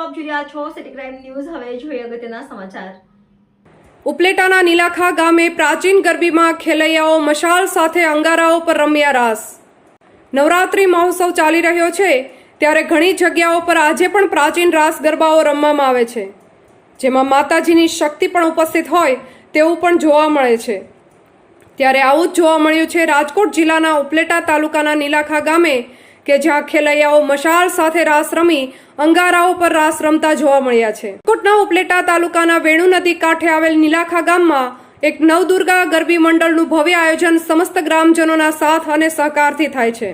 આપ જોઈ રહ્યા છો. સિટી ક્રાઇમ ન્યૂઝ હવે જોઈએ અગત્યના સમાચાર. ઉપલેટાના નીલાખા ગામે પ્રાચીન ગરબીમાં ખેલૈયાઓ મશાલ સાથે અંગારાઓ પર રમ્યા રાસ. નવરાત્રિ મહોત્સવ ચાલી રહ્યો છે, ત્યારે ઘણી જગ્યાઓ પર આજે પણ પ્રાચીન રાસ ગરબાઓ રમવામાં આવે છે. જેમાં માતાજીની શક્તિ પણ ઉપસ્થિત હોય તેવું પણ જોવા મળે છે. ત્યારે આવું જ જોવા મળ્યું છે, રાજકોટ જિલ્લાના ઉપલેટા તાલુકાના નીલાખા ગામે કે જ્યાં ખેલૈયાઓ મશાલ સાથે રાસ રમી, અંગારાઓ પર રાસ રમતા જોવા મળ્યા છે. રાજકોટના ઉપલેટા તાલુકાના વેણુ નદી કાંઠે આવેલ નીલાખા ગામમાં એક નવદુર્ગા ગરબી મંડળનું ભવ્ય આયોજન સમસ્ત ગ્રામજનોના સાથ અને સહકારથી થાય છે.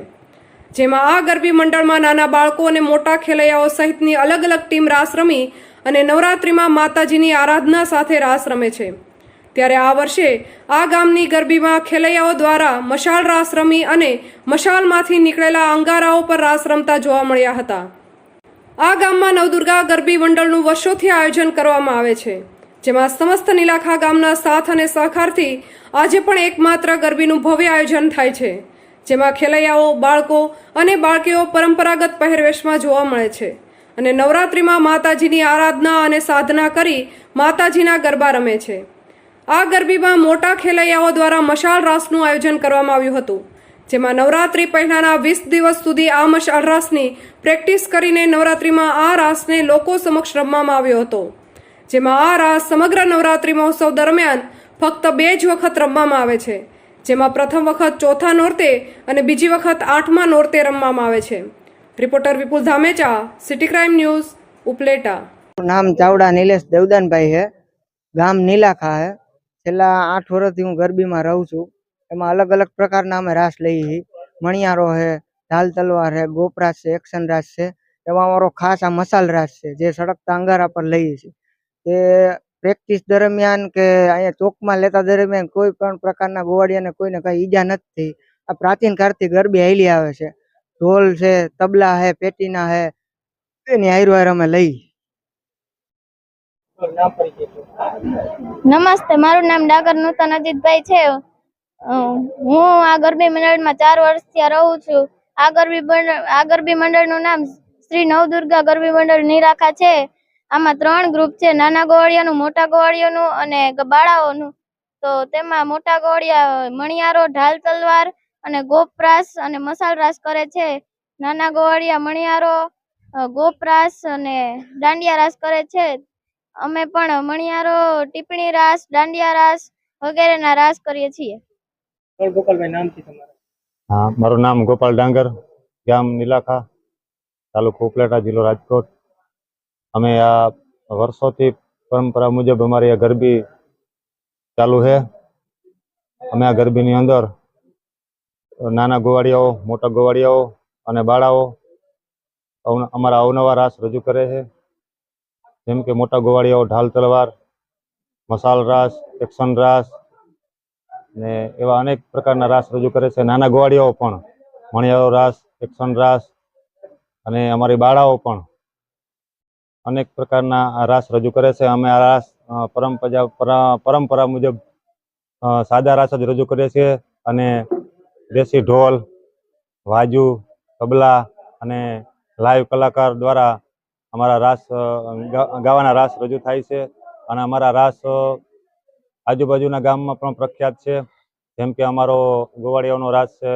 જેમાં આ ગરબી મંડળમાં નાના બાળકો અને મોટા ખેલૈયાઓ સહિતની અલગ અલગ ટીમ રાસ રમી અને નવરાત્રિમાં માતાજીની આરાધના સાથે રાસ રમે છે. ત્યારે આ વર્ષે આ ગામની ગરબીમાં ખેલૈયાઓ દ્વારા મશાલ રાસ રમી અને મશાલમાંથી નીકળેલા અંગારાઓ પર રાસ રમતા જોવા મળ્યા હતા. આ ગામમાં નવદુર્ગા ગરબી મંડળનું વર્ષોથી આયોજન કરવામાં આવે છે, જેમાં સમસ્ત નીલાખા ગામના સાથ અને સહકારથી આજે પણ એકમાત્ર ગરબીનું ભવ્ય આયોજન થાય છે, જેમાં ખેલૈયાઓ, બાળકો અને બાળકીઓ પરંપરાગત પહેરવેશમાં જોવા મળે છે અને નવરાત્રિમાં માતાજીની આરાધના અને સાધના કરી માતાજીના ગરબા રમે છે. આ ગરબીમાં મોટા ખેલૈયાઓ દ્વારા મશાલ રાસનું આયોજન કરવામાં આવ્યું હતું. જેમાં નવરાત્રી પહેલાના વીસ દિવસ સુધી આ મશાલ રાસની પ્રેક્ટિસ કરીને નવરાત્રીમાં આ રાસને લોકો સમક્ષ રમવામાં આવ્યો હતો. જેમાં આ રાસ સમગ્ર નવરાત્રી મહોત્સવ દરમિયાન ફક્ત બે જ વખત રમવામાં આવે છે. જેમાં પ્રથમ વખત ચોથા નોરતે અને બીજી વખત આઠમા નોરતે રમવામાં આવે છે. Reporter Vipul Dhamecha, city crime news, Upleta. નામ ચાવડા નિલેશ દેવદાનભાઈ છે. ગામ નીલાખા છે. છેલ્લા આઠ વર્ષથી હું ગરબીમાં રહું છું. એમાં અલગ અલગ પ્રકારના અમે રાસ લઈએ મણિયારો છે, ઢાલ તલવાર છે ગોપરાસ છે, એક્શન રાસ છે. એમાં અમારો ખાસ આ મસાલ રાસ છે, જે સડકતા અંગારા પર લઈએ છીએ. તે પ્રેક્ટિસ દરમિયાન કે અહીંયા ચોકમાં લેતા દરમિયાન કોઈ પણ પ્રકારના ગોવાળિયાને કોઈને કંઈ ઈજા નથી આ પ્રાચીન કાળથી ગરબી હાલી આવે છે. ઢોલ છે, તબલા છે, પેટીના છે, એની હાયરો અમે લઈ નમસ્તે, મારું નામ ડાગર નૂતન અજીતભાઈ છે. હું આ ગરબી મંડળમાં ચાર વર્ષથી રહું છું. આ ગરબી આ ગરબી મંડળનું નામ શ્રી નવદુર્ગા ગરબી મંડળ નિરાખા છે. આમાં ત્રણ ગ્રુપ છે, નાના ગોવાળિયાનું, મોટા ગોવાળિયાનું અને બાળાઓનું. તો તેમાં મોટા ગોવાળિયા મણિયારો, ઢાલ તલવાર અને ગોપરાસ અને મસાલ રાસ કરે છે. નાના ગોવાળિયા મણિયારો ગોપરાસ અને દાંડિયા રાસ કરે છે. અમે પણ મણિયારો ટીપણી રાસ દાંડિયા રાસ વગેરેના રાસ કરીએ છીએ. હા મારું નામ ગોપાલ ડાંગર ગામ નીલાખા તાલુકો ઉપલેટા જિલ્લો રાજકોટ. અમે આ વર્ષોથી પરંપરા મુજબ અમારી આ ગરબી ચાલુ છે. અમે આ ગરબીની અંદર નાના ગોવાળિયાઓ મોટા ગોવાળિયાઓ અને બાળાઓ અવન- અમારા અવનવા રાસ રજૂ કરે છે. જેમ કે મોટા ગોવાળિયાઓ, ઢાલ તલવાર, મસાલ રાસ, એક્શન રાસ ને એવા અનેક પ્રકારના રાસ રજૂ કરે છે. નાના ગોવાળિયાઓ પણ, મણિયારો રાસ, એક્શન રાસ અને અમારી બાળાઓ પણ અનેક પ્રકારના રાસ રજૂ કરે છે. અમે આ રાસ પરંપરા પરંપરા મુજબ સાદા રાસ જ રજૂ કરીએ છીએ અને દેશી ઢોલ, વાજુ, તબલા અને લાઈવ કલાકાર દ્વારા અમારા રાસ ગાવાના રાસ રજૂ થાય છે અને અમારા રાસ આજુબાજુના ગામમાં પણ પ્રખ્યાત છે. જેમ કે અમારો ગોવાળિયાનો રાસ છે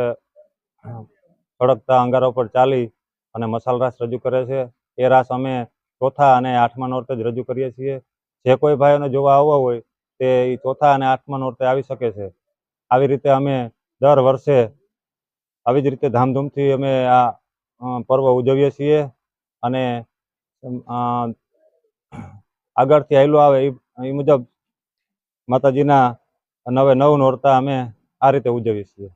સડકતા અંગારા પર ચાલી અને મસાલ રાસ રજૂ કરે છે. એ રાસ અમે ચોથા અને આઠમા નોરતે જ રજૂ કરીએ છીએ. જે કોઈ ભાઈઓને જોવા આવવા હોય તે એ ચોથા અને આઠમા નોરતે આવી શકે છે. આવી રીતે અમે દર વર્ષે આવી જ રીતે ધામધૂમથી અમે આ પર્વ ઉજવીએ છીએ અને આગળથી આયલું આવે એ મુજબ માતાજીના નવે નવ નોરતા અમે આ રીતે ઉજવીએ છીએ.